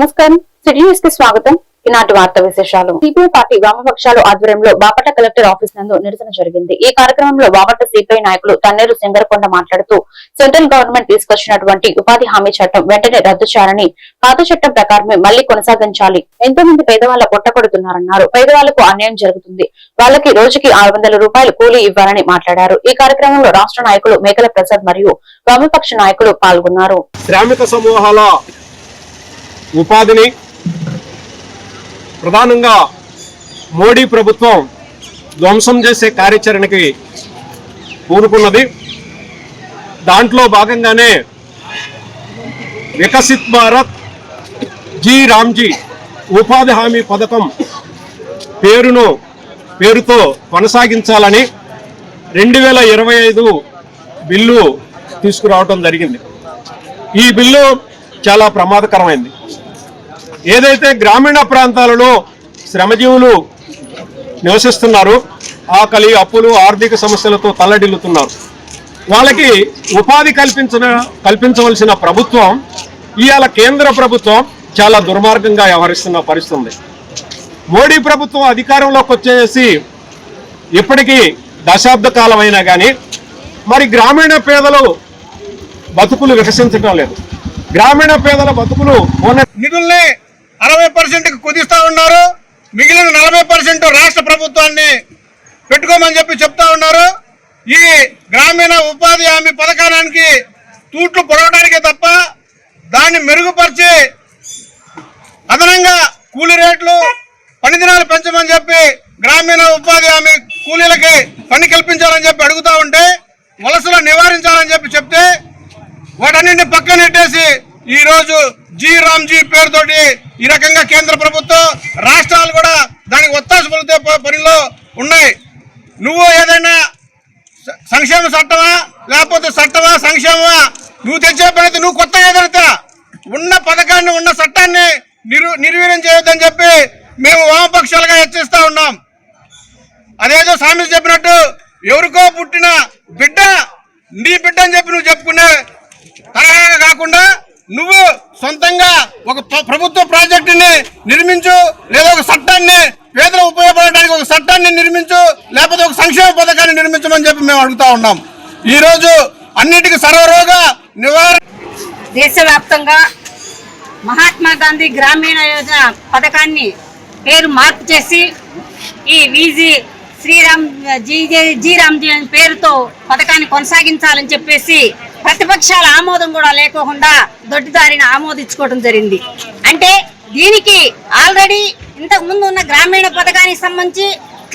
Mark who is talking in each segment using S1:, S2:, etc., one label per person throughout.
S1: నమస్కారం. సిటీ న్యూస్కి స్వాగతం. ఈనాటి వార్త విశేషాలు. సిపిఐ పార్టీ వామపక్షాలు ఆధ్వర్యంలో బాపట్ల కలెక్టర్ ఆఫీస్ నందు నిరసన జరిగింది. ఈ కార్యక్రమంలో బాపట్ల సిపిఐ నాయకులు తన్నేరు సింగరకొండ మాట్లాడుతూ సెంట్రల్ గవర్నమెంట్ తీసుకొచ్చినటువంటి ఉపాధి హామీ చట్టం వెంటనే రద్దు చేయాలని పాత చట్టం ప్రకారమే మళ్ళీ కొనసాగించాలి. ఎంతో మంది పేదవాళ్ళ పొట్టకొడుతున్నారన్నారు పేదవాళ్ళకు అన్యాయం జరుగుతుంది. వాళ్ళకి రోజుకి ఆరు వందల రూపాయలు కూలీ ఇవ్వాలని మాట్లాడారు. ఈ కార్యక్రమంలో రాష్ట్ర నాయకులు మేకల ప్రసాద్ మరియు వామపక్ష నాయకులు పాల్గొన్నారు.
S2: శ్రామిక సమూహాల ఉపాధిని ప్రధానంగా మోడీ ప్రభుత్వం ధ్వంసం చేసే కార్యాచరణకి పూనుకున్నది. దాంట్లో భాగంగానే వికసిత్ భారత్ జీ రామ్జీ ఉపాధి హామీ పథకం పేరును పేరుతో కొనసాగించాలని రెండు వేల ఇరవై ఐదు బిల్లు తీసుకురావడం జరిగింది. ఈ బిల్లు చాలా ప్రమాదకరమైంది. ఏదైతే గ్రామీణ ప్రాంతాలలో శ్రమజీవులు నివసిస్తున్నారు ఆకలి అప్పులు ఆర్థిక సమస్యలతో తల్లడిల్లుతున్నారు. వాళ్ళకి ఉపాధి కల్పించిన కల్పించవలసిన ప్రభుత్వం ఇవాళ కేంద్ర ప్రభుత్వం చాలా దుర్మార్గంగా వ్యవహరిస్తున్న పరిస్థితుంది. మోడీ ప్రభుత్వం అధికారంలోకి వచ్చేసి ఇప్పటికీ దశాబ్ద కాలమైనా కానీ మరి గ్రామీణ పేదలు బతుకులు వికసించడం లేదు. గ్రామీణ పేదల బతుకులు
S3: నిధుల్ని అరవై పర్సెంట్ కుదిస్తా ఉన్నారు. మిగిలిన నలభై పర్సెంట్ రాష్ట్ర ప్రభుత్వాన్ని పెట్టుకోమని చెప్పి చెప్తా ఉన్నారు. ఈ గ్రామీణ ఉపాధి హామీ పథకానికి తూట్లు పొడవడానికే తప్ప దాన్ని మెరుగుపరిచి అదనంగా కూలీ రేట్లు పని దినాలు పెంచమని చెప్పి గ్రామీణ ఉపాధి హామీ కూలీలకి పని కల్పించాలని చెప్పి అడుగుతా ఉంటే వలసలు నివారించాలని చెప్పి చెప్తే వాటన్నింటిని పక్కన ఈరోజు ఈ రోజు జీ రామ్జీ పేరుతోటి ఈ రకంగా కేంద్ర ప్రభుత్వం రాష్ట్రాలు కూడా దానికి ఒత్తాస పలితే పనిలో ఉన్నాయి. నువ్వు ఏదైనా సంక్షేమ చట్టమా? లేకపోతే చట్టమా సంక్షేమమా? నువ్వు తెచ్చే పని నువ్వు కొత్తగా ఏదైతే ఉన్న పథకాన్ని ఉన్న చట్టాన్ని నిరు నిర్వీర్యం చేయొద్దని చెప్పి మేము వామపక్షాలుగా హెచ్చరిస్తా ఉన్నాం. అదేదో స్వామి చెప్పినట్టు ఎవరికో పుట్టిన బిడ్డ నీ బిడ్డ అని చెప్పి నువ్వు చెప్పుకునే తరహాగా కాకుండా నువ్వు సొంతంగా ఒక ప్రభుత్వ ప్రాజెక్టుని నిర్మించు లేదా ఒక చట్టాన్ని పేదలు ఉపయోగపడడానికి ఒక చట్టాన్ని నిర్మించు లేకపోతే ఒక సంక్షేమ పథకాన్ని నిర్మించమని చెప్పి మేము అడుగుతా ఉన్నాం. ఈ రోజు అన్నిటికీ సర్వరోగ నివారణ
S4: దేశవ్యాప్తంగా మహాత్మా గాంధీ గ్రామీణ యోజన పథకాన్ని పేరు మార్పు చేసి ఈ విజి శ్రీరామ్ జీ జే- జీ రామ్జీ పేరుతో పథకాన్ని కొనసాగించాలని చెప్పేసి ప్రతిపక్షాల ఆమోదం కూడా లేకోకుండా దొడ్డిదారిని ఆమోదించుకోవడం జరిగింది. అంటే దీనికి ఆల్రెడీ ఇంతకు ముందు ఉన్న గ్రామీణ పథకానికి సంబంధించి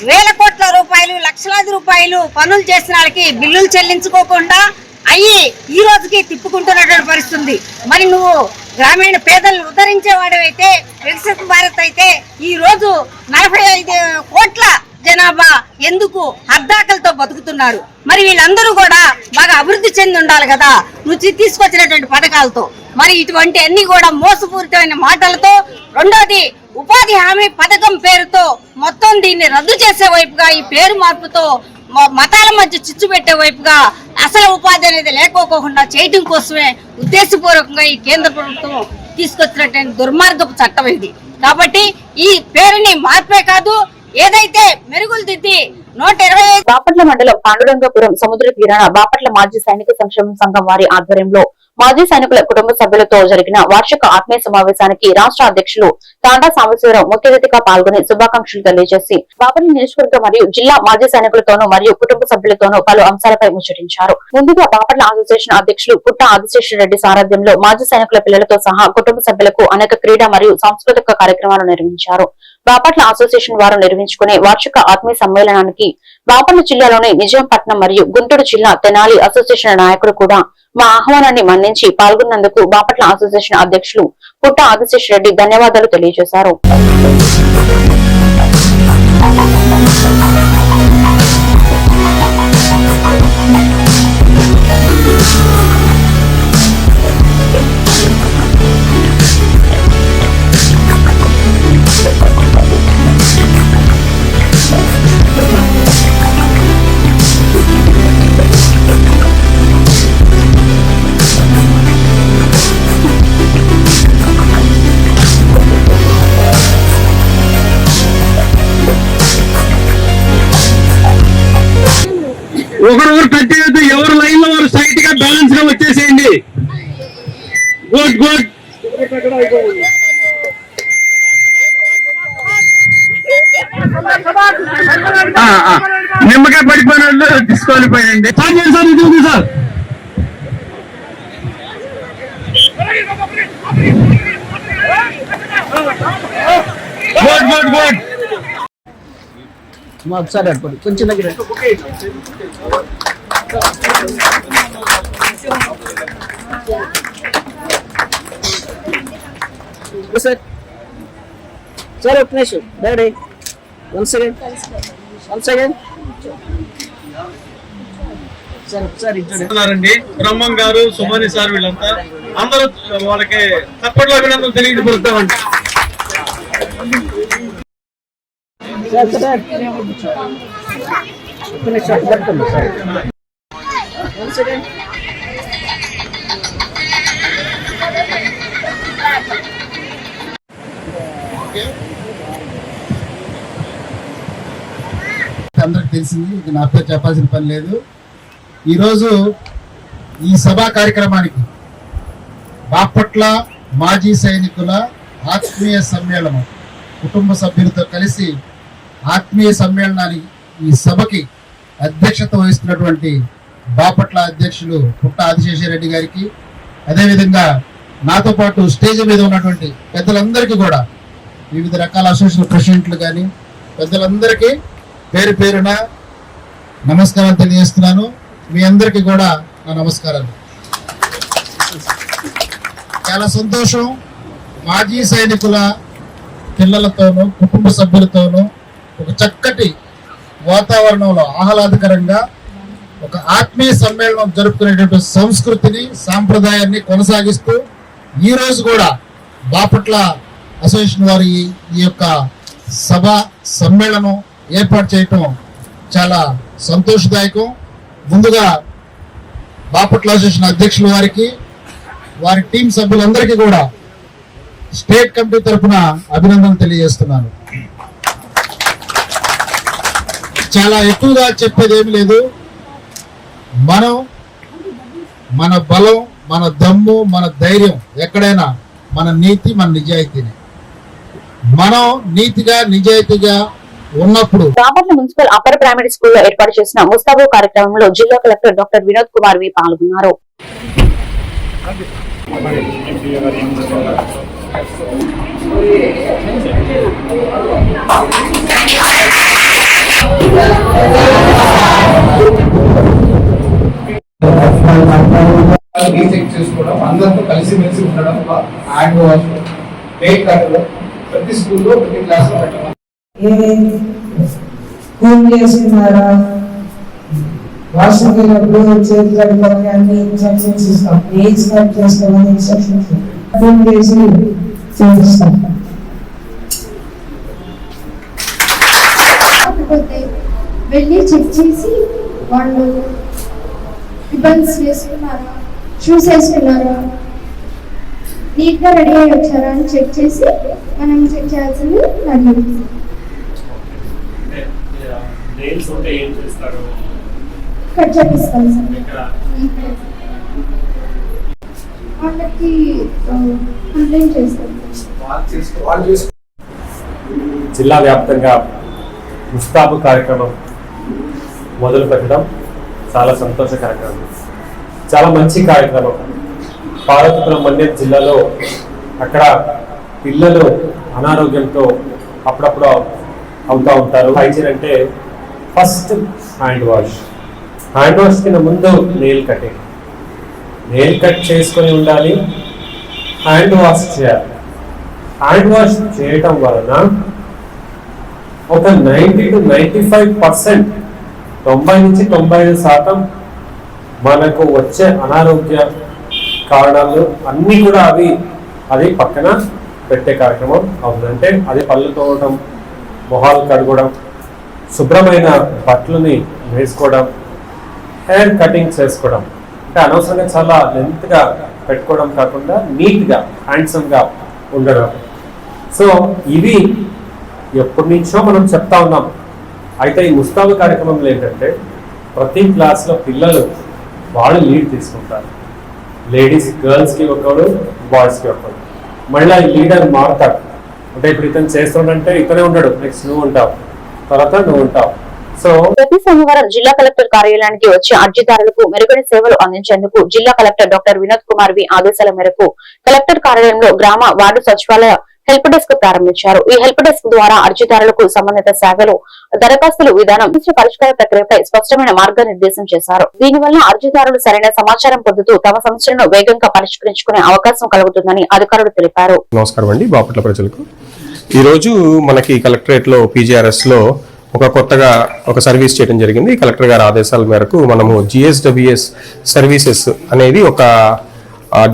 S4: వేల కోట్ల రూపాయలు లక్షలాది రూపాయలు పనులు చేసిన వాళ్ళకి బిల్లులు చెల్లించుకోకుండా అయ్యి ఈ రోజుకి తిప్పుకుంటున్నటువంటి పరిస్థితుంది మరి నువ్వు గ్రామీణ పేదలను ఉద్ధరించేవాడవైతే వికసిత భారత్ అయితే ఈ రోజు నలభై ఐదు కోట్ల జనాభా ఎందుకు అర్ధాకలతో బతుకుతున్నారు? మరి వీళ్ళందరూ కూడా బాగా అభివృద్ధి చెంది ఉండాలి కదా? నువ్వు తీసుకొచ్చినటువంటి పథకాలతో. మరి ఇటువంటి అన్ని కూడా మోసపూరితమైన మాటలతో రెండోది ఉపాధి హామీ పథకం పేరుతో మొత్తం దీన్ని రద్దు చేసే వైపుగా ఈ పేరు మార్పుతో మ- మతాల మధ్య చిచ్చు పెట్టే వైపుగా అసలు ఉపాధి అనేది లేకపోకుండా చేయటం కోసమే ఉద్దేశపూర్వకంగా ఈ కేంద్ర ప్రభుత్వం తీసుకొచ్చినటువంటి దుర్మార్గపు చట్టం ఇది. కాబట్టి ఈ పేరుని మార్పే కాదు ఏదైతే మెరుగులు దిద్ది నూట ఇరవై
S1: బాపట్ల మండలం పాండురంగపురం సముద్ర తీరాన బాపట్ల మాజీ సైనిక సంక్షేమ సంఘం వారి ఆధ్వర్యంలో మాజీ సైనికుల కుటుంబ సభ్యులతో జరిగిన వార్షిక ఆత్మీయ సమావేశానికి రాష్ట్ర అధ్యక్షులు తాండా సాంబశివరావు ముఖ్య అతిథిగా పాల్గొని శుభాకాంక్షలు తెలియజేసి బాపట్ల నియోజకవర్గ మరియు జిల్లా మాజీ సైనికులతోనూ మరియు కుటుంబ సభ్యులతోనూ పలు అంశాలపై ముచ్చటించారు. ముందుగా బాపట్ల అసోసియేషన్ అధ్యక్షులు పుట్ట ఆదిశేష రెడ్డి సారథ్యంలో మాజీ సైనికుల పిల్లలతో సహా కుటుంబ సభ్యులకు అనేక క్రీడా మరియు సాంస్కృతిక కార్యక్రమాలు నిర్వహించారు. బాపట్ల అసోసియేషన్ వారు నిర్వహించుకునే వార్షిక ఆత్మీయ సమ్మేళనానికి బాపట్ల జిల్లాలోని నిజాంపట్నం మరియు గుంటూరు జిల్లా తెనాలి అసోసియేషన్ నాయకులు కూడా మా ఆహ్వానాన్ని మన్నించి పాల్గొన్నందుకు బాపట్ల అసోసియేషన్ అధ్యక్షులు పుట్ట ఆదిశేష్ రెడ్డి ధన్యవాదాలు తెలియజేశారు.
S5: ఒకరొకరు కట్ చేయొద్దు ఎవరు లైన్లో వారు సైట్గా బ్యాలెన్స్గా వచ్చేసేయండి. గుడ్ గుడ్ నిమ్మకాయ పడిపోయిన వాళ్ళు డిస్క్వాలిఫై అండి సార్ సార్ ఇది ఉంది సార్. గుడ్ గుడ్ గుడ్
S6: ఒకసారి అడుకోండి కొంచెం దగ్గర. సార్ సార్ ఒక నిమిషం. Daddy one second one second sir
S7: Brahmam గారు సుమని సార్ వీళ్ళంతా. అందరూ వాళ్ళకి తప్పట్లో అభినందనలు తెలియజేస్తామండి
S8: అందరికి తెలిసింది ఇది నాతో చెప్పాల్సిన పని లేదు. ఈరోజు ఈ సభా కార్యక్రమానికి బాపట్ల మాజీ సైనికుల ఆత్మీయ సమ్మేళనం కుటుంబ సభ్యులతో కలిసి ఆత్మీయ సమ్మేళనానికి ఈ సభకి అధ్యక్షత వహిస్తున్నటువంటి బాపట్ల అధ్యక్షులు పుట్ట ఆదిశేషరెడ్డి గారికి అదేవిధంగా నాతో పాటు స్టేజ్ మీద ఉన్నటువంటి పెద్దలందరికీ కూడా వివిధ రకాల అసోసియేషన్ ప్రెసిడెంట్లు కానీ పెద్దలందరికీ పేరు పేరున నమస్కారం తెలియజేస్తున్నాను. మీ అందరికీ కూడా నా నమస్కారాలు. చాలా సంతోషం. మాజీ సైనికుల పిల్లలతోనూ కుటుంబ సభ్యులతోనూ ఒక చక్కటి వాతావరణంలో ఆహ్లాదకరంగా ఒక ఆత్మీయ సమ్మేళనం జరుపుకునేటువంటి సంస్కృతిని సాంప్రదాయాన్ని కొనసాగిస్తూ ఈ రోజు కూడా బాపట్ల అసోసియేషన్ వారి ఈ- ఈ యొక్క సభ సమ్మేళనం ఏర్పాటు చేయటం చాలా సంతోషదాయకం. ముందుగా బాపట్ల అసోసియేషన్ అధ్యక్షుల వారికి వారి టీం సభ్యులందరికీ కూడా స్టేట్ కమిటీ తరఫున అభినందనలు తెలియజేస్తున్నాను. చాలా ఎక్కువగా చెప్పేది ఏమి లేదు. మనం మన బలం మన దమ్ము మన ధైర్యం ఎక్కడైనా మన నీతి మన నిజాయితీని. మనం నీతిగా నిజాయితీగా ఉన్నప్పుడు
S1: బాపట్ల మున్సిపల్ అప్పర్ ప్రైమరీ స్కూల్లో ఏర్పాటు చేసిన ముస్తాబు కార్యక్రమంలో జిల్లా collector doctor Vinod Kumar V పాల్గొన్నారు.
S9: హ్యాండ్ వాష్ కేక్ కట్టడం ప్రతి స్కూల్లో ప్రతి క్లాస్లో పెట్టడం
S10: వాట్సాప్ చేతులు కడుక్కోమని అన్ని ఇన్స్ట్రక్షన్స్ ఇస్తాం. ఏ స్టార్ట్ చేసుకోమని ఇన్స్ట్రక్షన్స్ ఫోన్ చేసి చేపిస్తాం.
S11: కాకపోతే వెళ్ళి చెక్ చేసి వాళ్ళు రిబన్స్ వేసుకున్నారా షూస్ వేసుకున్నారా నీట్గా రెడీ అయ్యి వచ్చారా అని చెక్ చేసి మనం చెక్ చేయాల్సింది రెడీ కట్ చేపిస్తాం సార్. వాళ్ళకి కంప్లైంట్ చేస్తాం
S12: జిల్లా వ్యాప్తంగా ముస్తాబు కార్యక్రమం మొదలు పెట్టడం చాలా సంతోషకరంగా ఉంది. చాలా మంచి కార్యక్రమం. పార్వతీపురం మండ్యం జిల్లాలో అక్కడ పిల్లలు అనారోగ్యంతో అప్పుడప్పుడు అవుతూ ఉంటారు. హైజీన్ అంటే first hand wash. Hand wash కింద ముందు నెయిల్ కటింగ్. నెయిల్ కట్ చేసుకొని ఉండాలి. హ్యాండ్ వాష్ చేయాలి. హ్యాండ్ వాష్ చేయటం వలన ఒక ninety to ninety five percent తొంభై నుంచి తొంభై ఐదు శాతం మనకు వచ్చే అనారోగ్య కారణాలు అన్నీ కూడా అవి అది పక్కన పెట్టే కార్యక్రమం అవుతుందంటే అది పళ్ళు తోవడం మొహాలు కడగడం శుభ్రమైన బట్టలని వేసుకోవడం హెయిర్ కటింగ్ చేసుకోవడం. అంటే అనవసరంగా చాలా లెంత్గా పెట్టుకోవడం కాకుండా నీట్గా హ్యాండ్సమ్గా ఉండడం. సో ఇవి ఎప్పటి నుంచో మనం చెప్తా ఉన్నాం. అయితే ఈ ముస్తాబు కార్యక్రమంలో ఏంటంటే ప్రతి క్లాస్లో పిల్లలు వాళ్ళు లీడ్ తీసుకుంటారు. లేడీస్ గర్ల్స్కి ఒకడు బాయ్స్కి ఒకడు. మళ్ళీ ఈ లీడర్ మారుతాడు. అంటే ఇప్పుడు ఇతను చేస్తుండంటే ఇతనే ఉండడు. నెక్స్ట్ నువ్వు ఉంటావు. తర్వాత నువ్వు ఉంటావు. సో
S1: ప్రతి సోమవారం జిల్లా కలెక్టర్ కార్యాలయానికి వచ్చే అర్జీదారులకు మెరుగైన సేవలు అందించేందుకు జిల్లా collector doctor Vinod Kumar V ఆదేశాల మేరకు కలెక్టర్ కార్యాలయంలో గ్రామ వార్డు సచివాలయ హెల్ప్ డెస్క్ ప్రారంభించారు. ఈ హెల్ప్ డెస్క్ ద్వారా అర్జీదారులకు సంబంధిత సేవలు దరఖాస్తులు విధానం పరిష్కార ప్రక్రియపై స్పష్టమైన మార్గనిర్దేశం చేశారు. దీనివల్ల అర్జీదారులు సరైన సమాచారం పొందుతూ తమ సమస్యలను వేగంగా పరిష్కరించుకునే అవకాశం కలుగుతుందని అధికారులు తెలిపారు.
S13: నమస్కారం అండి బాపట్ల ప్రజలకు. ఈ రోజు మనకి కలెక్టరేట్లో పీజీఆర్ఎస్లో ఒక కొత్తగా ఒక సర్వీస్ చేయడం జరిగింది. కలెక్టర్ గారి ఆదేశాల మేరకు మనము జిఎస్డబ్ల్యూఎస్ సర్వీసెస్ అనేది ఒక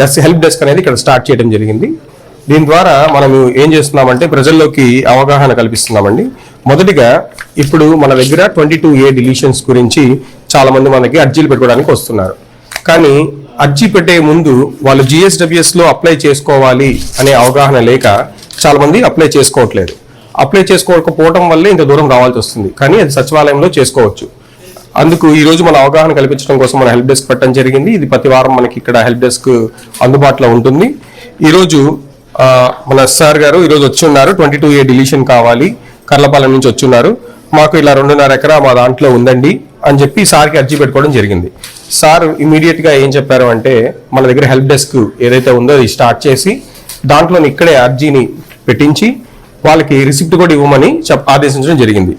S13: డెస్క్ హెల్ప్ డెస్క్ అనేది ఇక్కడ స్టార్ట్ చేయడం జరిగింది. దీని ద్వారా మనము ఏం చేస్తున్నామంటే ప్రజల్లోకి అవగాహన కల్పిస్తున్నామండి. మొదటిగా ఇప్పుడు మన దగ్గర ట్వంటీ టూ ఏ డిలీషన్స్ గురించి చాలామంది మనకి అర్జీలు పెట్టుకోవడానికి వస్తున్నారు. కానీ అర్జీ పెట్టే ముందు వాళ్ళు జిఎస్డబ్ల్యూఎస్లో అప్లై చేసుకోవాలి అనే అవగాహన లేక చాలామంది అప్లై చేసుకోవట్లేదు. అప్లై చేసుకోకపోవడం వల్లే ఇంత దూరం రావాల్సి వస్తుంది. కానీ అది సచివాలయంలో చేసుకోవచ్చు. అందుకు ఈ రోజు మన అవగాహన కల్పించడం కోసం మన హెల్ప్ డెస్క్ పెట్టడం జరిగింది. ఇది ప్రతి వారం మనకి ఇక్కడ హెల్ప్ డెస్క్ అందుబాటులో ఉంటుంది. ఈరోజు మన సార్ గారు ఈరోజు వచ్చి ఉన్నారు ట్వంటీ టూ ఏ డిలీషన్ కావాలి. కర్లపాలెం నుంచి వచ్చి ఉన్నారు మాకు ఇలా రెండున్నర ఎకరా మా దాంట్లో ఉందండి అని చెప్పి సార్కి అర్జీ పెట్టుకోవడం జరిగింది. సార్ ఇమీడియట్గా ఏం చెప్పారు అంటే మన దగ్గర హెల్ప్ డెస్క్ ఏదైతే ఉందో అది స్టార్ట్ చేసి దాంట్లో ఇక్కడే అర్జీని పెట్టించి వాళ్ళకి రిసిప్ట్ కూడా ఇవ్వమని చెప్ ఆదేశించడం జరిగింది.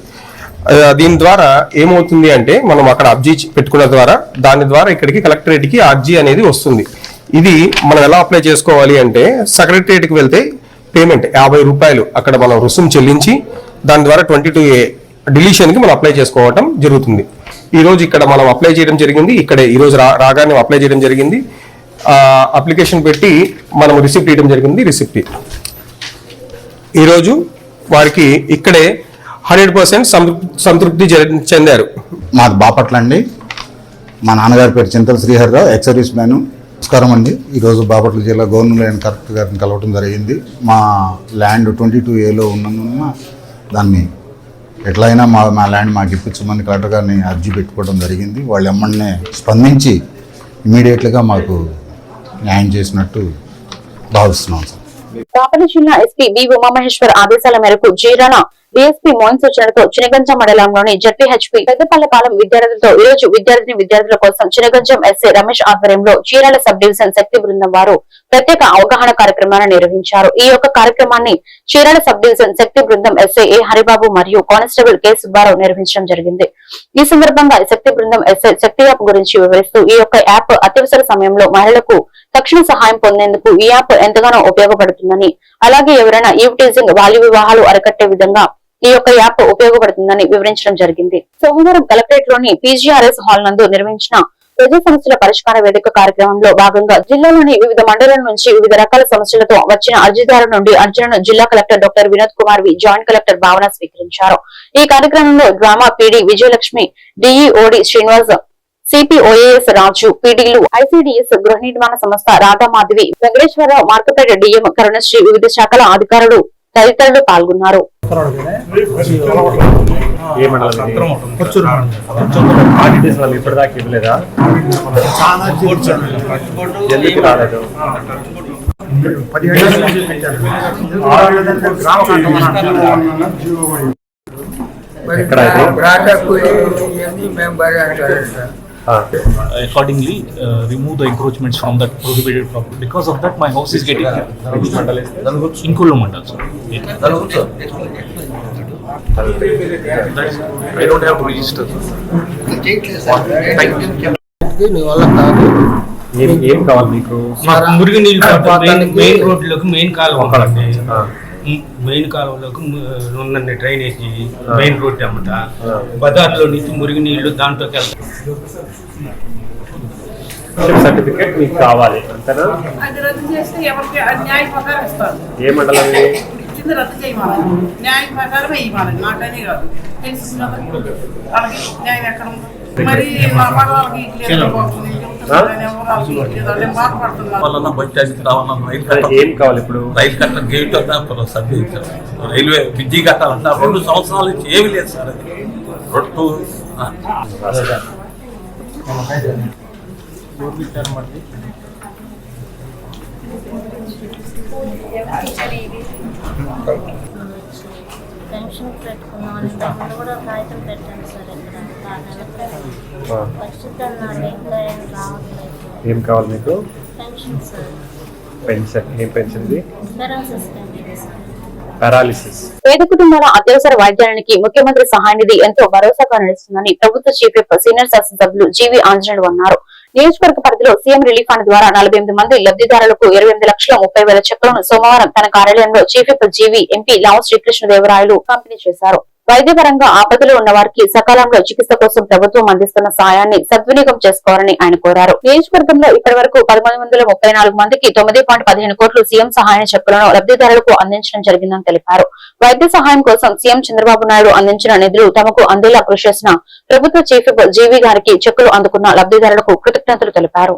S13: దీని ద్వారా ఏమవుతుంది అంటే మనం అక్కడ అర్జీ పెట్టుకున్న ద్వారా దాని ద్వారా ఇక్కడికి కలెక్టరేట్కి అర్జీ అనేది వస్తుంది. ఇది మనం ఎలా అప్లై చేసుకోవాలి అంటే సెక్రటరియట్కి వెళ్తే పేమెంట్ యాభై రూపాయలు అక్కడ మనం రుసుము చెల్లించి దాని ద్వారా ట్వంటీ టూ ఏ డిలీషన్కి మనం అప్లై చేసుకోవటం జరుగుతుంది. ఈరోజు ఇక్కడ మనం అప్లై చేయడం జరిగింది ఇక్కడ ఈరోజు రా- రాగానే అప్లై చేయడం జరిగింది. అప్లికేషన్ పెట్టి మనం రిసిప్ట్ ఇవ్వడం జరిగింది రిసిప్ట్ ఈరోజు వారికి ఇక్కడే హండ్రెడ్ పర్సెంట్ సంతృప్తి చెందారు.
S14: మాది బాపట్ల అండి. మా నాన్నగారి పేరు Chintala Sriharirao ex service man నమస్కారం అండి. ఈరోజు బాపట్ల జిల్లా గవర్నర్ అండ్ కలెక్టర్ గారిని కలవటం జరిగింది. మా ల్యాండ్ ట్వంటీ టూ ఏలో ఉన్నందున దాన్ని ఎట్లయినా మా మా ల్యాండ్ మాకు ఇప్పించమని కలెక్టర్ గారిని అర్జీ పెట్టుకోవడం జరిగింది. వాళ్ళు ఎమ్మన్నే స్పందించి ఇమీడియట్గా మాకు న్యాయం చేసినట్టు భావిస్తున్నాం సార్.
S1: కాపలి జిల్లా ఎస్పీ వి ఉమామహేశ్వర్ ఆదేశాల మేరకు జీరాల డిఎస్పీ మోహన్ సూచనలతో చినగంజం మండలంలోని జడ్పీహెచ్పీ పెద్దపల్లెపాలెం విద్యార్థులతో ఈ రోజు విద్యార్థిని విద్యార్థుల కోసం చినగంజం ఎస్ఏ రమేష్ ఆధ్వర్యంలో చీరాల సబ్ డివిజన్ శక్తి బృందం వారు ప్రత్యేక అవగాహన కార్యక్రమాన్ని నిర్వహించారు. ఈ యొక్క కార్యక్రమాన్ని చీరాల సబ్ డివిజన్ శక్తి బృందం ఎస్ఏ ఏ హరిబాబు మరియు కానిస్టేబుల్ కె సుబ్బారావు నిర్వహించడం జరిగింది. ఈ సందర్భంగా శక్తి బృందం ఎస్ఏ శక్తి యాప్ గురించి వివరిస్తూ ఈ యొక్క యాప్ అత్యవసర సమయంలో మహిళలకు తక్షణ సహాయం పొందేందుకు ఈ యాప్ ఎంతగానో ఉపయోగపడుతుందని అలాగే ఎవరైనా ఈవ్టీజింగ్ బాల్య వివాహాలు అరికట్టే విధంగా ఈ యొక్క యాప్ ఉపయోగపడుతుందని వివరించడం జరిగింది. సోమవారం కలెక్టరేట్లోని పీజీఆర్ఎస్ హాల్ నందు నిర్వహించిన ప్రజా సమస్యల పరిష్కార వేదిక కార్యక్రమంలో భాగంగా జిల్లాలోని వివిధ మండలాల నుంచి వివిధ రకాల సమస్యలతో వచ్చిన అర్జీదారుల నుండి అర్జీలను జిల్లా collector doctor Vinod Kumar V joint collector Bhavana స్వీకరించారు. ఈ కార్యక్రమంలో డ్రామా పీడీ విజయలక్ష్మి డిఈఓడి శ్రీనివాస్ సిపిఓఏఎస్ రాజు పీడీలు ఐసిడిఎస్ గృహ నిర్మాణ సంస్థ రాధా మాధవి వెంకటేశ్వరరావు మార్కెపేట డిఎం కరుణశ్రీ వివిధ శాఖల అధికారులు తదితరులు పాల్గొన్నారు
S12: ఎక్కడ ఇది? ఆ,
S15: accordingly uh, remove the encroachments from that prohibited property. Because of that, my house is getting
S12: which మండలం
S15: Mandal. sir. That's, I don't have to register.
S12: ఏం కావాలి మీకు
S15: మురుగు నీళ్ళు మెయిన్ రోడ్లకు మెయిన్ కాలువ మెయిన్ కాలువలకు ఉందండి డ్రైనేజీ మెయిన్ రోడ్ అన్నమాట. బజార్లో నుంచి మురుగు నీళ్ళు వెళ్తాయి.
S12: సర్టిఫికేట్ మీకు కావాలి అంతేనా?
S16: అది రద్దు
S12: ఏ మండలం
S16: న్యాయ ప్రకారమే ఇవ్వాలి కాదు. తెలుసు కదా. వాళ్ళకి న్యాయం ఎక్కడ ఉందో? మరి మా
S15: వలన బయట కావాలన్నా రైలు కట్ట
S12: ఏం కావాలి ఇప్పుడు?
S15: రైలు కట్ట గేట్ సర్వే రైల్వే విద్య కట్టాలన్నా రెండు సంవత్సరాల నుంచి ఏమీ లేదు సార్ అది. రెండు
S11: కూడా కాగితం పెట్టాను సార్ ఇక్కడ. ఏం రావట్లేదు.
S12: ఏం కావాలి మీకు?
S11: Pension sir.
S12: పెన్షన్. ఏం పెన్షన్ ఇది?
S11: Paralysis pension sir.
S12: పారాలిసిస్.
S1: పేద కుటుంబాల అత్యవసర వైద్యానికి ముఖ్యమంత్రి సహాయ నిధి ఎంతో భరోసాగా నిలుస్తుందని ప్రభుత్వ చీఫ్ సీనియర్ శాసనసభ్యులు జీవి ఆంజనేయులు అన్నారు. నియోజకవర్గ పరిధిలో సీఎం రిలీఫ్ ఫండ్ ద్వారా నలభై మంది లబ్దిదారులకు ఇరవై లక్షల ముప్పై వేల చెక్కులను సోమవారం తన కార్యాలయంలో chief whip GV MP Lavu Srikrishnadevarayalu పంపిణీ చేశారు. వైద్యపరంగా ఆపదలో ఉన్న వారికి సకాలంలో చికిత్స కోసం ప్రభుత్వం అందిస్తున్న సాయాన్ని సద్వినియోగం చేసుకోవాలని ఆయన కోరారు. నియోజకవర్గంలో ఇప్పటి వరకు పదమూడు వందల ముప్పై నాలుగు మందికి తొమ్మిది పాయింట్ పదిహేను కోట్లు సీఎం సహాయ చెక్కులను లబ్ధిదారులకు అందించడం జరిగిందని తెలిపారు. వైద్య సహాయం కోసం సీఎం చంద్రబాబు నాయుడు అందించిన నిధులు తమకు అందేలా కృషి చేసిన ప్రభుత్వ చీఫ్ జీవి గారికి చెక్కులు అందుకున్న లబ్ధిదారులకు కృతజ్ఞతలు తెలిపారు.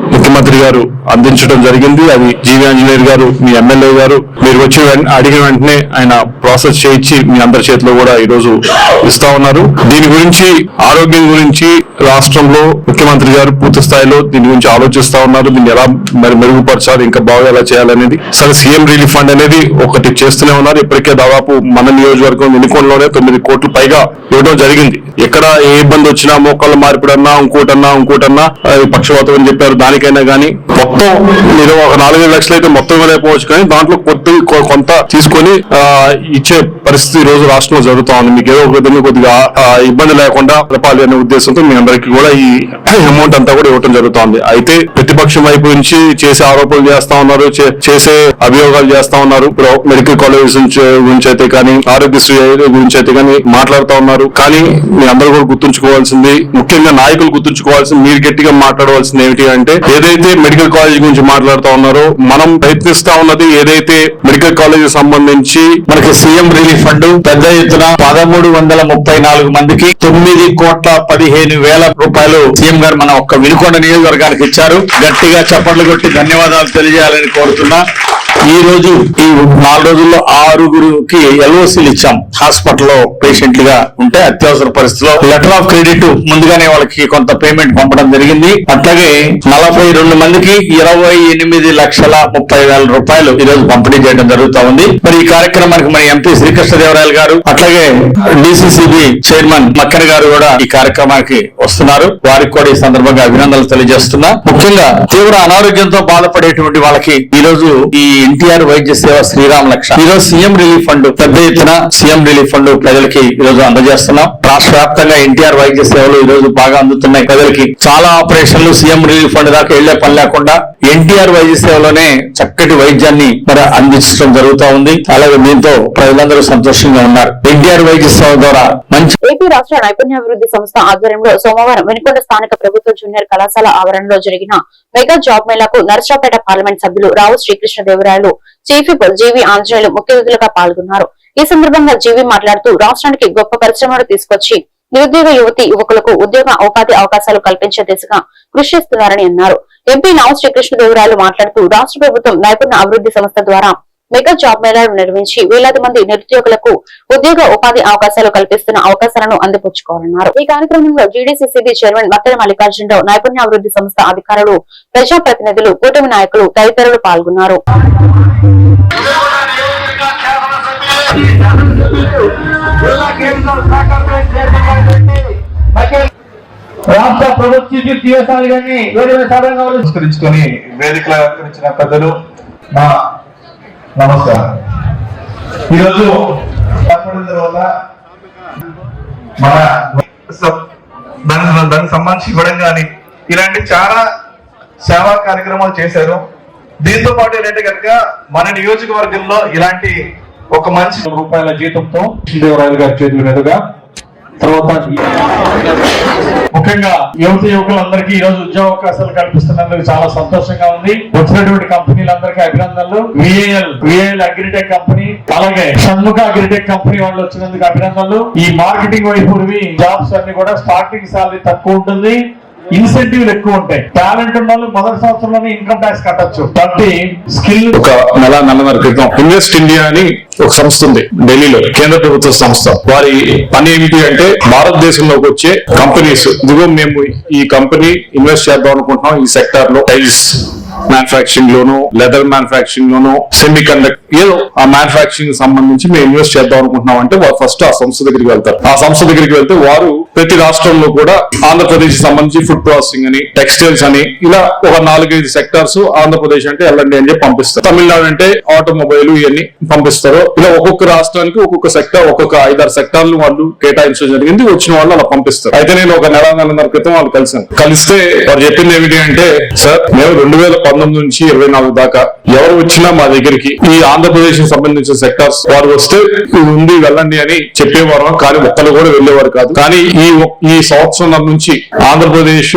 S17: ముఖ్యమంత్రి గారు అందించడం జరిగింది. అది జీవి ఆంజనేయర్ గారు మీ ఎమ్మెల్యే గారు. మీరు వచ్చి అడిగిన వెంటనే ఆయన ప్రాసెస్ చేయించి మీ అందరి చేతిలో కూడా ఈ రోజు ఇస్తా ఉన్నారు. దీని గురించి ఆరోగ్యం గురించి రాష్ట్రంలో ముఖ్యమంత్రి గారు పూర్తి స్థాయిలో దీని గురించి ఆలోచిస్తా ఉన్నారు. దీన్ని ఎలా మరి మెరుగుపరచాలి ఇంకా బాగా ఎలా చేయాలనేది సరే సీఎం రిలీఫ్ ఫండ్ అనేది ఒకటి చేస్తూనే ఉన్నారు. ఇప్పటికే దాదాపు మన నియోజకవర్గం ఎన్నికల్లోనే తొమ్మిది కోట్ల పైగా ఇవ్వడం జరిగింది. ఎక్కడ ఏ ఇబ్బంది వచ్చినా మోకాళ్ళ మార్పిడన్నా ఇంకోటన్నా ఇంకోటన్నా పక్షవాతం అని చెప్పారు. దానికి దానికైనా కానీ మొత్తం మీరు ఒక నాలుగైదు లక్షలు అయితే మొత్తం ఇవ్వలేకపోవచ్చు కానీ దాంట్లో కొద్ది కొంత తీసుకొని ఇచ్చే పరిస్థితి ఈ రోజు రాష్ట్రంలో జరుగుతా ఉంది. మీకు ఏదో ఒక విధంగా కొద్దిగా ఇబ్బంది లేకుండా జరపాలి అనే ఉద్దేశంతో మీ అందరికీ కూడా ఈ అమౌంట్ అంతా కూడా ఇవ్వటం జరుగుతోంది అయితే ప్రతిపక్షం వైపు నుంచి చేసే ఆరోపణలు చేస్తా ఉన్నారు చే- చేసే అభియోగాలు చేస్తా ఉన్నారు. మెడికల్ కాలేజెస్ గురించి అయితే కానీ ఆరోగ్యశ్రీ గురించి అయితే కానీ మాట్లాడుతూ ఉన్నారు. కానీ మీ అందరూ కూడా గుర్తుంచుకోవాల్సింది ముఖ్యంగా నాయకులు గుర్తుంచుకోవాల్సింది మీరు గట్టిగా మాట్లాడవలసింది ఏమిటి అంటే ఏదైతే మెడికల్ కాలేజ్ గురించి మాట్లాడుతూ ఉన్నారు మనం ప్రయత్నిస్తా ఉన్నది ఏదైతే మెడికల్ కాలేజ్ సంబంధించి మనకి సీఎం రిలీఫ్ ఫండ్ పెద్ద ఎత్తున పదమూడు వందల ముప్పై నాలుగు మందికి తొమ్మిది కోట్ల పదిహేను వేల రూపాయలు సీఎం గారు మన ఒక్క వినుకొండ నియోజకవర్గానికి ఇచ్చారు. గట్టిగా చప్పట్లు కొట్టి ధన్యవాదాలు తెలియజేయాలని కోరుతున్నా. ఈ రోజు ఈ నాలుగు రోజుల్లో ఆరుగురికి ఎల్ఓసీలు ఇచ్చాం. హాస్పిటల్లో పేషెంట్లుగా ఉంటే అత్యవసర పరిస్థితిలో లెటర్ ఆఫ్ క్రెడిట్ ముందుగానే వాళ్ళకి కొంత పేమెంట్ పంపడం జరిగింది. అట్లాగే నలభై రెండు మందికి ఇరవై ఎనిమిది లక్షల ముప్పై వేల రూపాయలు ఈ రోజు పంపిణీ చేయడం జరుగుతా ఉంది. మరి ఈ కార్యక్రమానికి మన ఎంపీ శ్రీకృష్ణదేవరాయలు గారు అట్లాగే డిసిసిబి చైర్మన్ మక్కర్ గారు కూడా ఈ కార్యక్రమానికి వస్తున్నారు. వారికి కూడా ఈ సందర్భంగా అభినందనలు తెలియజేస్తున్నా. ముఖ్యంగా తీవ్ర అనారోగ్యంతో బాధపడేటువంటి వాళ్ళకి ఈ రోజు ఈ ఎన్టీఆర్ వైద్య సేవ శ్రీరామ్ లక్ష. ఈ రోజు సీఎం రిలీఫ్ ఫండ్. పెద్ద ఎత్తున సీఎం రిలీఫ్ ఫండ్ ప్రజలకి ఈ రోజు అందజేస్తున్నాం. రాష్ట్ర వ్యాప్తంగా ఎన్టీఆర్ వైద్య సేవలు ఈ రోజు బాగా అందుతున్నాయి ప్రజలకి. చాలా ఆపరేషన్లు సీఎం రిలీఫ్ ఫండ్ దాకా వెళ్ళే పని లేకుండా ఎన్టీఆర్ వైద్య సేవలోనే చక్కటి వైద్యాన్ని మరి అందించడం జరుగుతా ఉంది. అలాగే దీంతో ప్రజలందరూ సంతోషంగా ఉన్నారు. ఎన్టీఆర్ వైద్య సేవ ద్వారా మంచి
S1: ఏపీ రాష్ట్ర నైపుణ్యాభివృద్ధి సంస్థ ఆధ్వర్యంలో సోమవారం వెనుకొండ స్థానిక ప్రభుత్వ జూనియర్ కళాశాల ఆవరణలో జరిగిన మెగా జాబ్ మేళాకు నరసరావుపేట పార్లమెంట్ సభ్యులు రావు శ్రీకృష్ణదేవరాయలు చీఫ్ జీవి ఆంజనేయులు ముఖ్య అతిథులుగా పాల్గొన్నారు. ఈ సందర్భంగా జీవి మాట్లాడుతూ రాష్ట్రానికి గొప్ప పరిశ్రమలు తీసుకొచ్చి నిరుద్యోగ యువతి యువకులకు ఉద్యోగ ఉపాధి అవకాశాలు కల్పించే దిశగా కృషి చేస్తున్నారని అన్నారు. ఎంపీ రావు శ్రీకృష్ణదేవరాయలు మాట్లాడుతూ రాష్ట్ర ప్రభుత్వం నైపుణ్య అభివృద్ధి సంస్థ ద్వారా మెగా జాబ్ మేళాలు నిర్వహించి వేలాది మంది నిరుద్యోగులకు ఉద్యోగ ఉపాధి అవకాశాలు కల్పిస్తున్న అవకాశాలను అందిపుచ్చుకోవాలన్నారు ఈ కార్యక్రమంలో జీడీసీసీబీ చైర్మన్ మత్తెల మల్లికార్జునరావు నైపుణ్యాభివృద్ధి సంస్థ అధికారులు ప్రజాప్రతినిధులు కూటమి నాయకులు తదితరులు పాల్గొన్నారు.
S9: రాష్ట్ర ప్రభుత్వ కానీ వేదికలు పెద్దలు మా నమస్కారం. ఈరోజు ఏర్పడిన తర్వాత మన దానికి దానికి సంబంధించి ఇవ్వడం కానీ ఇలాంటి చాలా సేవా కార్యక్రమాలు చేశారు. దీంతో పాటు ఏంటంటే కనుక మన నియోజకవర్గంలో ఇలాంటి ఒక మంచి రూపాయల జీతంతో కృష్ణదేవరాయలు గారి చేతుల మీదుగా తర్వాత ముఖ్యంగా యువత యువకులందరికీ ఈ రోజు ఉద్యోగ అవకాశాలు కల్పిస్తున్నందుకు చాలా సంతోషంగా ఉంది. వచ్చినటువంటి కంపెనీలందరికీ అభినందనలు. విఏఎల్ విఏఎల్ అగ్రిటెక్ కంపెనీ అలాగే షణ్ముఖ అగ్రిటెక్ కంపెనీ వాళ్ళు వచ్చినందుకు అభినందనలు. ఈ మార్కెటింగ్ వైపు జాబ్స్ అన్ని కూడా స్టార్టింగ్ సాలరీ తక్కువ ఉంటుంది. ఇన్సెంటివ్లు ఎక్కువ ఉంటాయి. టాలెంట్ ఉన్న వాళ్ళు మొదటి సంవత్సరంలోనే ఇన్కమ్ ట్యాక్స్ కట్టొచ్చు. కాబట్టి స్కిల్
S17: ఒక నెల నెలన్నర క్రితం ఇన్వెస్ట్ ఇండియా అని ఒక సంస్థ ఉంది ఢిల్లీలో కేంద్ర ప్రభుత్వ సంస్థ. వారి పని ఏమిటి అంటే భారతదేశంలోకి వచ్చే కంపెనీస్. ఇదిగో మేము ఈ కంపెనీ ఇన్వెస్ట్ చేద్దాం అనుకుంటున్నాం ఈ సెక్టార్లో టైల్స్. మ్యానుఫాక్చరింగ్ లోను లెదర్ మ్యానుఫాక్చరింగ్ లోను సెమీ కండక్టర్ ఏదో ఆ మ్యానుఫాక్చరింగ్ సంబంధించి మేము ఇన్వెస్ట్ చేద్దాం అనుకుంటున్నాం అంటే వారు ఫస్ట్ ఆ సంస్థ దగ్గరికి వెళ్తారు. ఆ సంస్థ దగ్గరికి వెళ్తే వారు ప్రతి రాష్ట్రంలో కూడా ఆంధ్రప్రదేశ్ సంబంధించి ఫుడ్ ప్రాసెసింగ్ అని టెక్స్టైల్స్ అని ఇలా ఒక నాలుగైదు సెక్టార్స్ ఆంధ్రప్రదేశ్ అంటే వెళ్ళండి అని చెప్పి పంపిస్తారు. తమిళనాడు అంటే ఆటోమొబైల్ ఇవన్నీ పంపిస్తారు. ఇలా ఒక్కొక్క రాష్ట్రానికి ఒక్కొక్క సెక్టార్ ఒక్కొక్క ఐదారు సెక్టార్లు వాళ్ళు కేటాయించడం జరిగింది. వచ్చిన వాళ్ళు అలా పంపిస్తారు. అయితే నేను ఒక నెల నెలన్నర క్రితం వాళ్ళు కలిసాను కలిస్తే వారు చెప్పింది ఏమిటి అంటే సార్ మేము రెండు వేల పంతొమ్మిది నుంచి ఇరవై నాలుగు దాకా ఎవరు వచ్చినా మా దగ్గరికి ఈ ఆంధ్రప్రదేశ్కి సంబంధించిన సెక్టార్స్ వారు వస్తే ఉంది వెళ్ళండి అని చెప్పేవారు కానీ ఒక్కరు కూడా వెళ్ళేవారు కాదు. కానీ ఈ ఈ సంవత్సరం నుంచి ఆంధ్రప్రదేశ్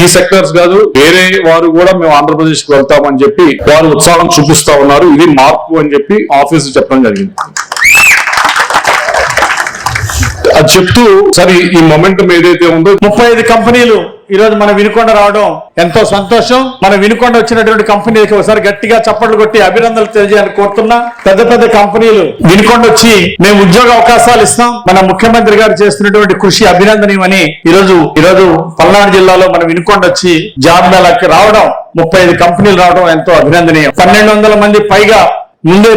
S17: ఈ సెక్టార్స్ కాదు వేరే వారు కూడా మేము ఆంధ్రప్రదేశ్కి వెళ్తామని చెప్పి వారు ఉత్సాహం చూపిస్తా ఉన్నారు. ఇది మార్పు అని చెప్పి ఆఫీస్ చెప్పడం జరిగింది. అది చెప్తూ సరే ఈ మొమెంటం ఏదైతే ఉందో
S9: ముప్పై ఐదు కంపెనీలు ఈ రోజు మన వినుకొండ రావడం ఎంతో సంతోషం. మన వినుకొండ వచ్చినటువంటి కంపెనీలకి ఒకసారి గట్టిగా చప్పట్లు కొట్టి అభినందనలు తెలియజేయాలని కోరుతున్నా. పెద్ద పెద్ద కంపెనీలు వినుకొండ వచ్చి మేము ఉద్యోగ అవకాశాలు ఇస్తాం. మన ముఖ్యమంత్రి గారు చేస్తున్నటువంటి కృషి అభినందనీయమని ఈరోజు ఈరోజు పల్నాడు జిల్లాలో మన వినుకొండ వచ్చి జాబ్ మేళాకి రావడం ముప్పై ఐదు కంపెనీలు రావడం ఎంతో అభినందనీయం. పన్నెండు వందల మంది పైగా ముందే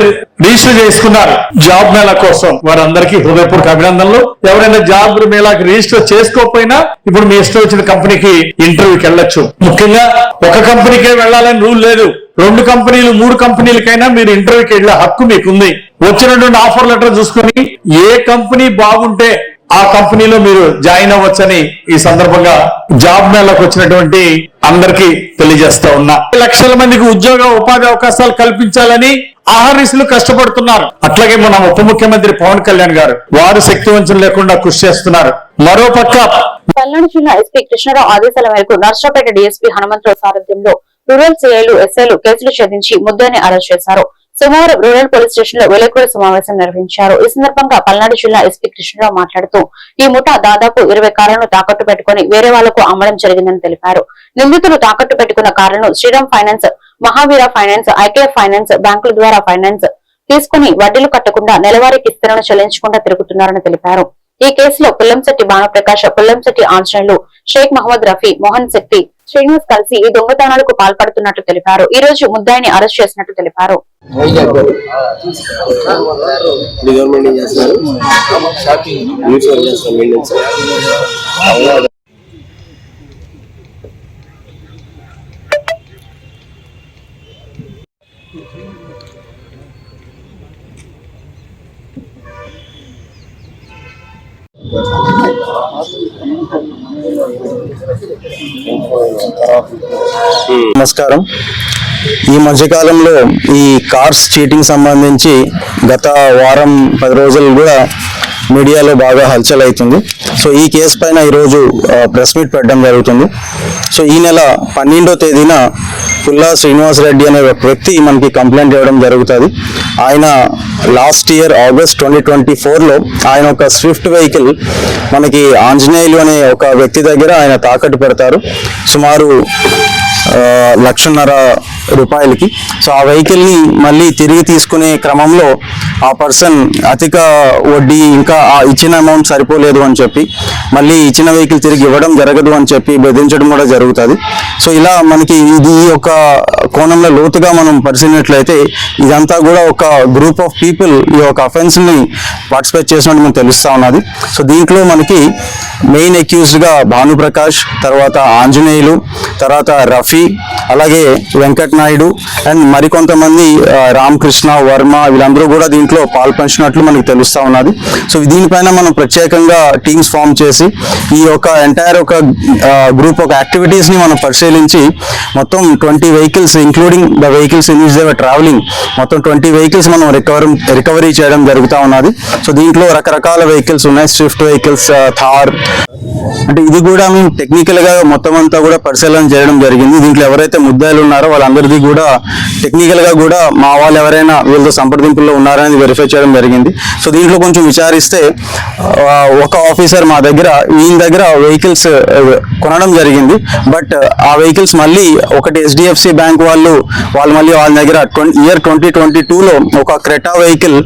S9: రిజిస్టర్ చేసుకున్నారు జాబ్ మేళా కోసం. వారందరికీ హృదయపూర్వక అభినందనలు. ఎవరైనా జాబ్ మేళాకి రిజిస్టర్ చేసుకోకపోయినా ఇప్పుడు మీ ఇష్టం వచ్చిన కంపెనీకి ఇంటర్వ్యూకి వెళ్ళొచ్చు. ముఖ్యంగా ఒక కంపెనీకే వెళ్ళాలని రూల్ లేదు. రెండు కంపెనీలు మూడు కంపెనీలకైనా మీరు ఇంటర్వ్యూకి వెళ్ళే హక్కు మీకుంది. వచ్చినటువంటి ఆఫర్ లెటర్ చూసుకుని ఏ కంపెనీ బాగుంటే ఆ కంపెనీలో మీరు జాయిన్ అవ్వచ్చని ఈ సందర్భంగా జాబ్ మేళకు వచ్చినటువంటి అందరికీ తెలియజేస్తా ఉన్నా. లక్షల మందికి ఉద్యోగ ఉపాధి అవకాశాలు కల్పించాలని ఆహర్నిశలు కష్టపడుతున్నారు. అట్లాగే మన ఉప ముఖ్యమంత్రి పవన్ కళ్యాణ్ గారు వారు శక్తి వంచన లేకుండా కృషి చేస్తున్నారు. మరోపక్క
S1: పల్నాడు జిల్లా ఎస్పీ కృష్ణారావు ఆదేశాల మేరకు నర్సాపేట డీఎస్పీ హనుమంతరావు సారథ్యంలో రూరల్ సిఐలు ఎస్ఐలు కేసులు ఛేదించి ముద్దాన్ని అరెస్ట్ చేశారు. సోమవారం రూరల్ పోలీస్ స్టేషన్లో విలేకరుల సమావేశం నిర్వహించారు. ఈ సందర్భంగా పల్నాడు జిల్లా ఎస్పీ కృష్ణరావు మాట్లాడుతూ ఈ ముఠా దాదాపు ఇరవై కార్లను తాకట్టు పెట్టుకుని వేరే వాళ్ళకు అమ్మడం జరిగిందని తెలిపారు. నిందితులు తాకట్టు పెట్టుకున్న కార్లను Shriram finance Mahaveera finance IKF finance బ్యాంకుల ద్వారా ఫైనాన్స్ తీసుకుని వడ్డీలు కట్టకుండా నెలవారీ కిస్తీలను చెల్లించకుండా తిరుగుతున్నారని తెలిపారు. ఈ కేసులో పుల్లంశెట్టి భానుప్రకాష్ పుల్లంశెట్టి ఆంజనేయులు షేక్ మహమ్మద్ రఫీ మోహన్ శెట్టి శ్రీనివాస్ కలిసి ఈ దొంగతనాలకు పాల్పడుతున్నట్లు తెలిపారు. ఈ రోజు ముద్దాయిని అరెస్ట్ చేసినట్లు తెలిపారు.
S13: గవర్నమెంట్
S18: నమస్కారం. ఈ మధ్యకాలంలో ఈ కార్స్ చీటింగ్ సంబంధించి గత వారం పది రోజులు కూడా మీడియాలో బాగా హల్చల్ అవుతుంది సో ఈ కేసు పైన ఈరోజు ప్రెస్ మీట్ పెట్టడం జరుగుతుంది. సో ఈ నెల పన్నెండో తేదీన పుల్లా శ్రీనివాస్ రెడ్డి అనే ఒక వ్యక్తి మనకి కంప్లైంట్ ఇవ్వడం జరుగుతుంది. ఆయన last year August twenty twenty ఫోర్లో ఆయన ఒక స్విఫ్ట్ వెహికల్ మనకి ఆంజనేయులు అనే ఒక వ్యక్తి దగ్గర ఆయన తాకట్టు పెడతారు. సుమారు లక్షన్నర రూపాయలకి. సో ఆ వెహికల్ని మళ్ళీ తిరిగి తీసుకునే క్రమంలో ఆ పర్సన్ అధిక వడ్డీ ఇంకా ఆ ఇచ్చిన అమౌంట్ సరిపోలేదు అని చెప్పి మళ్ళీ ఇచ్చిన వెహికల్ తిరిగి ఇవ్వడం జరగదు అని చెప్పి బెదిరించడం కూడా జరుగుతుంది. సో ఇలా మనకి ఇది ఒక కోణంలో లోతుగా మనం పరిశీలినట్లయితే ఇదంతా కూడా ఒక గ్రూప్ ఆఫ్ పీపుల్ ఈ యొక్క అఫెన్స్ని పార్టిసిపేట్ చేసినట్టు మనకు తెలుస్తూ ఉన్నది. సో దీంట్లో మనకి మెయిన్ అక్యూజ్డ్గా భానుప్రకాష్ తర్వాత ఆంజనేయులు తర్వాత రఫీ అలాగే వెంకట్ నాయుడు అండ్ మరికొంతమంది రామకృష్ణ వర్మ వీళ్ళందరూ కూడా దీంట్లో పాల్పంచినట్లు మనకి తెలుస్తూ ఉన్నది. సో దీనిపైన మనం ప్రత్యేకంగా టీమ్స్ ఫామ్ చేసి ఈ యొక్క ఎంటైర్ ఒక గ్రూప్ ఒక యాక్టివిటీస్ని మనం పరిశీలించి మొత్తం twenty vehicles including the vehicles in which they were traveling మొత్తం ట్వంటీ వెహికల్స్ మనం రికవర్ రికవరీ చేయడం జరుగుతూ ఉన్నది. సో దీంట్లో రకరకాల వెహికల్స్ ఉన్నాయి. Swift vehicles Thar. అంటే ఇది కూడా మేము టెక్నికల్గా మొత్తం అంతా కూడా పరిశీలన చేయడం జరిగింది. దీంట్లో ఎవరైతే ముద్దాయిలు ఉన్నారో వాళ్ళందరూ వాళ్ళందరిది కూడా టెక్నికల్గా కూడా మా వాళ్ళు ఎవరైనా వీళ్ళతో సంప్రదింపుల్లో ఉన్నారని వెరిఫై చేయడం జరిగింది. సో దీంట్లో కొంచెం విచారిస్తే ఒక ఆఫీసర్ మా దగ్గర ఈయన దగ్గర వెహికల్స్ కొనడం జరిగింది. బట్ ఆ వెహికల్స్ మళ్ళీ ఒకటి హెచ్డిఎఫ్సి బ్యాంక్ వాళ్ళు వాళ్ళు మళ్ళీ వాళ్ళ దగ్గర ఇయర్ ట్వంటీ ట్వంటీ లో ఒక క్రెటా వెహికల్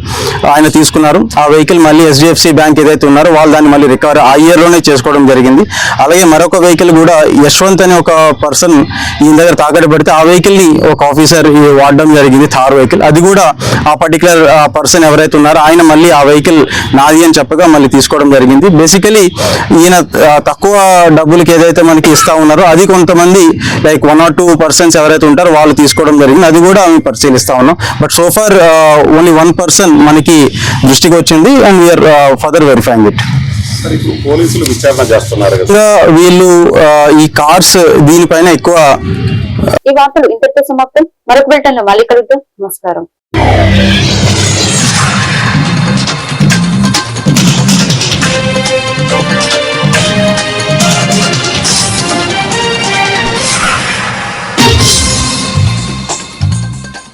S18: ఆయన తీసుకున్నారు. ఆ వెహికల్ మళ్ళీ హెచ్డిఎఫ్సి బ్యాంక్ ఏదైతే ఉన్నారో వాళ్ళు దాన్ని మళ్ళీ రికవర్ ఆ ఇయర్లోనే చేసుకోవడం జరిగింది. అలాగే మరొక వెహికల్ కూడా యశ్వంత్ అనే ఒక పర్సన్ ఈయన దగ్గర తాకట్టు పెడితే ఆ వెహికల్ని ఒక ఆఫీసర్ వాడడం జరిగింది థార్ వెహికల్ అది కూడా ఆ పర్టికులర్ పర్సన్ ఎవరైతే ఉన్నారో ఆయన మళ్ళీ ఆ వెహికల్ నాది అని చెప్పగా మళ్ళీ తీసుకోవడం జరిగింది. బేసికలీ ఈయన తక్కువ డబ్బులకి ఏదైతే మనకి ఇస్తా ఉన్నారో అది కొంతమంది like one or two persons ఎవరైతే ఉంటారో వాళ్ళు తీసుకోవడం జరిగింది. అది కూడా మేము పరిశీలిస్తా ఉన్నాం. But so far only one person మనకి దృష్టికి వచ్చింది and we are further verifying it
S17: పోలీసులు విచారణ చేస్తున్నారు కదా.
S18: వీళ్ళు ఈ కార్స్ దీనిపైన ఎక్కువ
S1: ఈ వార్తలు ఇంతటితో సమాప్తం. మరొక బిల్టన్లో మళ్ళీ కలుద్దాం. నమస్కారం.